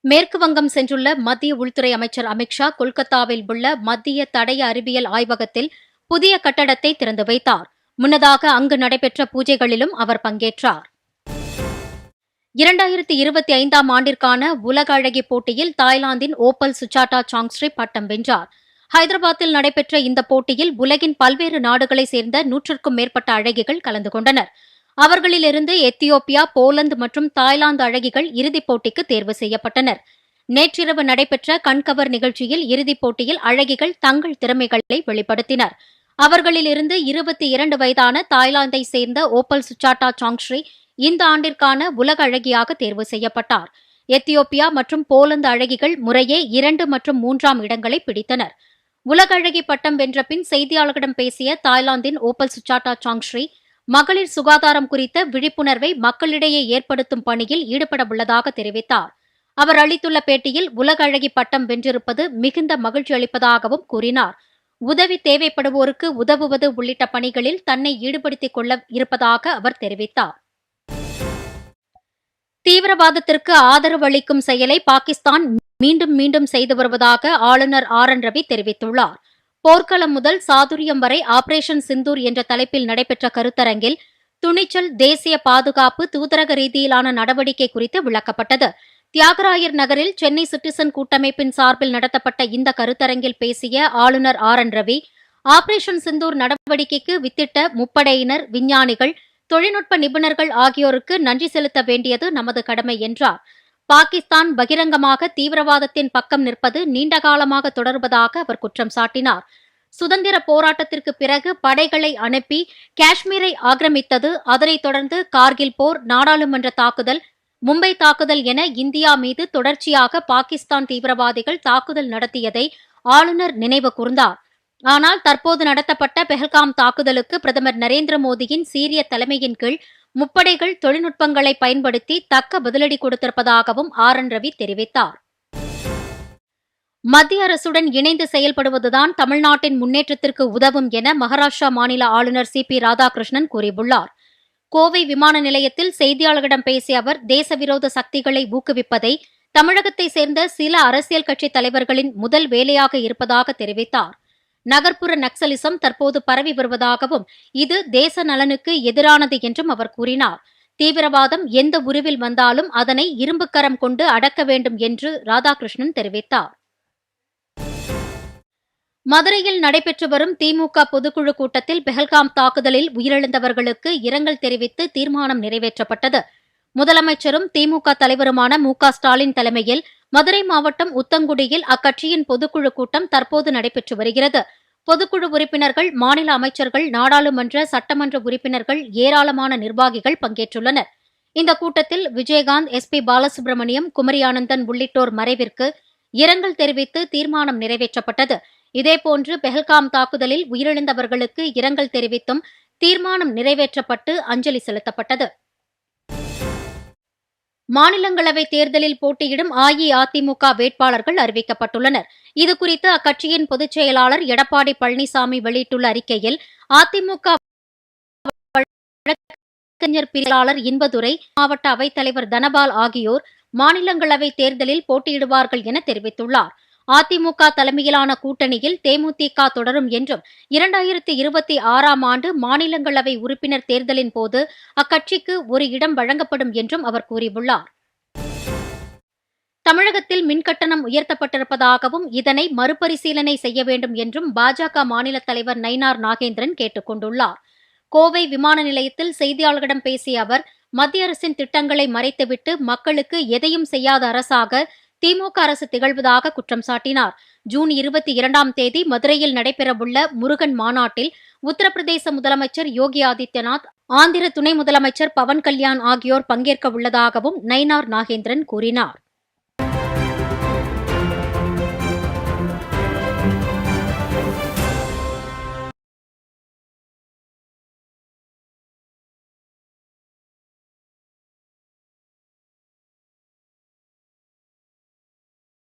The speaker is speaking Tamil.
மேற்கு வங்கம் சென்றுள்ள மத்திய உள்துறை அமைச்சர் அமித்ஷா கொல்கத்தாவில் உள்ள மத்திய தடய அறிவியல் ஆய்வகத்தில் புதிய கட்டடத்தை திறந்து வைத்தார். முன்னதாக அங்கு நடைபெற்ற பூஜைகளிலும் அவர் பங்கேற்றார். இரண்டாயிரத்தி இருபத்தி ஐந்தாம் ஆண்டிற்கான உலக அழகி போட்டியில் தாய்லாந்தின் ஓப்பல் சுச்சாட்டா சாங்ஸ்ரீ பட்டம் வென்றார். ஹைதராபாத்தில் நடைபெற்ற இந்த போட்டியில் உலகின் பல்வேறு நாடுகளைச் சேர்ந்த நூற்றுக்கும் மேற்பட்ட அழகிகள் கலந்து கொண்டனர். அவர்களிலிருந்து எத்தியோப்பியா போலந்து மற்றும் தாய்லாந்து அழகிகள் இறுதிப் போட்டிக்கு தேர்வு செய்யப்பட்டனர். நேற்றிரவு நடைபெற்ற கண்கவர் நிகழ்ச்சியில் இறுதிப் போட்டியில் அழகிகள் தங்கள் திறமைகளை வெளிப்படுத்தினர். அவர்களிலிருந்து இருபத்தி இரண்டு வயதான தாய்லாந்தை சேர்ந்த ஓப்பல் சுச்சாட்டா சாங்ஸ்ரீ இந்த ஆண்டிற்கான உலக அழகியாக தேர்வு செய்யப்பட்டார். எத்தியோப்பியா மற்றும் போலந்து அழகிகள் முறையே இரண்டு மற்றும் மூன்றாம் இடங்களை பிடித்தனர். உலக அழகி பட்டம் வென்ற பின் செய்தியாளர்களிடம் பேசிய தாய்லாந்தின் ஓப்பல் சுச்சாட்டா சாங்ஸ்ரீ மகளிர் சுகாதாரம் குறித்த விழிப்புணர்வை மக்களிடையே ஏற்படுத்தும் பணியில் ஈடுபட உள்ளதாக தெரிவித்தார். அவர் அளித்துள்ள பேட்டியில் உலக அழகி பட்டம் வென்றிருப்பது மிகுந்த மகிழ்ச்சி அளிப்பதாகவும் கூறினார். உதவி தேவைப்படுவோருக்கு உதவுவது உள்ளிட்ட பணிகளில் தன்னை ஈடுபடுத்திக் கொள்ள இருப்பதாக அவர் தெரிவித்தார். தீவிரவாதத்திற்கு ஆதரவு அளிக்கும் செயலை பாகிஸ்தான் மீண்டும் மீண்டும் செய்து வருவதாக ஆளுநர் ஆர் என் ரவி தெரிவித்துள்ளார். போர்க்களம் முதல் சாதுரியம் வரை ஆபரேஷன் சிந்தூர் என்ற தலைப்பில் நடைபெற்ற கருத்தரங்கில் துணிச்சல் தேசிய பாதுகாப்பு தூதரக ரீதியிலான நடவடிக்கை குறித்து விளக்கப்பட்டது. தியாகராயர் நகரில் சென்னை சிட்டிசன் கூட்டமைப்பின் சார்பில் நடத்தப்பட்ட இந்த கருத்தரங்கில் பேசிய ஆளுநர் R. N. Ravi operation Sindoor நடவடிக்கைக்கு வித்திட்ட முப்படையினர் விஞ்ஞானிகள் தொழில்நுட்ப நிபுணர்கள் ஆகியோருக்கு நன்றி செலுத்த வேண்டியது நமது கடமை என்றார். பாகிஸ்தான் பகிரங்கமாக தீவிரவாதத்தின் பக்கம் நிற்பது நீண்டகாலமாக தொடர்வதாக அவர் குற்றம் சாட்டினார். சுதந்திர போராட்டத்திற்கு பிறகு படைகளை அனுப்பி காஷ்மீரை ஆக்கிரமித்தது. அதனைத் தொடர்ந்து கார்கில் போர் நாடாளுமன்ற தாக்குதல் மும்பை தாக்குதல் என இந்தியா மீது தொடர்ச்சியாக பாகிஸ்தான் தீவிரவாதிகள் தாக்குதல் நடத்தியதை ஆளுநர் நினைவு கூர்ந்தார். ஆனால் தற்போது நடத்தப்பட்ட பெஹல்காம் தாக்குதலுக்கு பிரதமர் நரேந்திர மோடியின் சீரிய தலைமையின் கீழ் முப்படைகள் தொழில்நுட்பங்களை பயன்படுத்தி தக்க பதிலடி கொடுத்திருப்பதாகவும் ஆர் என் ரவி தெரிவித்தார். மத்திய அரசுடன் இணைந்து செயல்படுவதுதான் தமிழ்நாட்டின் முன்னேற்றத்திற்கு உதவும் என மகாராஷ்டிரா மாநில ஆளுநர் சி பி ராதாகிருஷ்ணன் கூறியுள்ளார். கோவை விமான நிலையத்தில் செய்தியாளர்களிடம் பேசிய அவர் தேசவிரோத சக்திகளை ஊக்குவிப்பதை தமிழகத்தை சேர்ந்த சில அரசியல் கட்சித் தலைவர்களின் முதல் வேலையாக இருப்பதாக தெரிவித்தார். நகர்ப்புற நக்சலிசம் தற்போது பரவி வருவதாகவும் இது தேச நலனுக்கு எதிரானது என்றும் அவர் கூறினார். தீவிரவாதம் எந்த உருவில் வந்தாலும் அதனை இரும்புக்கரம் கொண்டு அடக்க வேண்டும் என்று ராதாகிருஷ்ணன் தெரிவித்தார். மதுரையில் நடைபெற்று வரும் திமுக பொதுக்குழு கூட்டத்தில் பெஹல்காம் தாக்குதலில் உயிரிழந்தவர்களுக்கு இரங்கல் தெரிவித்து தீர்மானம் நிறைவேற்றப்பட்டது. முதலமைச்சரும் திமுக தலைவருமான மு ஸ்டாலின் தலைமையில் மதுரை மாவட்டம் உத்தங்குடியில் அக்கட்சியின் பொதுக்குழு கூட்டம் தற்போது நடைபெற்று வருகிறது. பொதுக்குழு உறுப்பினர்கள் மாநில அமைச்சர்கள் நாடாளுமன்ற சட்டமன்ற உறுப்பினர்கள் ஏராளமான நிர்வாகிகள் பங்கேற்றுள்ளனர். இந்த கூட்டத்தில் விஜயகாந்த் எஸ் பி பாலசுப்ரமணியம் குமரி ஆனந்தன் உள்ளிட்டோர் மறைவிற்கு இரங்கல் தெரிவித்து தீர்மானம் நிறைவேற்றப்பட்டது. இதேபோன்று பெஹல்காம் தாக்குதலில் உயிரிழந்தவர்களுக்கு இரங்கல் தெரிவித்தும் தீர்மானம் நிறைவேற்றப்பட்டு அஞ்சலி செலுத்தப்பட்டது. மாநிலங்களவை தேர்தலில் போட்டியிடும் அஇஅதிமுக வேட்பாளர்கள் அறிவிக்கப்பட்டுள்ளனர். இதுகுறித்து அக்கட்சியின் பொதுச் செயலாளர் எடப்பாடி பழனிசாமி வெளியிட்டுள்ள அறிக்கையில் அதிமுக வழக்கறிஞர் பிரிவாளர் இன்பதுரை மாவட்ட அவைத்தலைவர் தனபால் ஆகியோர் மாநிலங்களவை தேர்தலில் போட்டியிடுவார்கள் என தெரிவித்துள்ளார். அதிமுக தலைமையிலான கூட்டணியில் தேமுதிக தொடரும் என்றும் இரண்டாயிரத்தி இருபத்தி ஆறாம் ஆண்டு மாநிலங்களவை உறுப்பினர் தேர்தலின் போது அக்கட்சிக்கு ஒரு இடம் வழங்கப்படும் என்றும் அவர் கூறியுள்ளார். தமிழகத்தில் மின்கட்டணம் உயர்த்தப்பட்டிருப்பதாகவும் இதனை மறுபரிசீலனை செய்ய வேண்டும் என்றும் பாஜக மாநில தலைவர் நயினார் நாகேந்திரன் கேட்டுக் கொண்டுள்ளார். கோவை விமான நிலையத்தில் செய்தியாளர்களிடம் பேசிய அவர் மத்திய அரசின் திட்டங்களை மறைத்துவிட்டு மக்களுக்கு எதையும் செய்யாத அரசாக திமுக அரசு திகழ்வதாக குற்றம் சாட்டினார். ஜூன் இருபத்தி இரண்டாம் தேதி மதுரையில் நடைபெறவுள்ள முருகன் மாநாட்டில் உத்தரப்பிரதேச முதலமைச்சர் யோகி ஆதித்யநாத் ஆந்திர துணை முதலமைச்சர் பவன் கல்யாண் ஆகியோர் பங்கேற்க உள்ளதாகவும் நயினார் நாகேந்திரன் கூறினார்.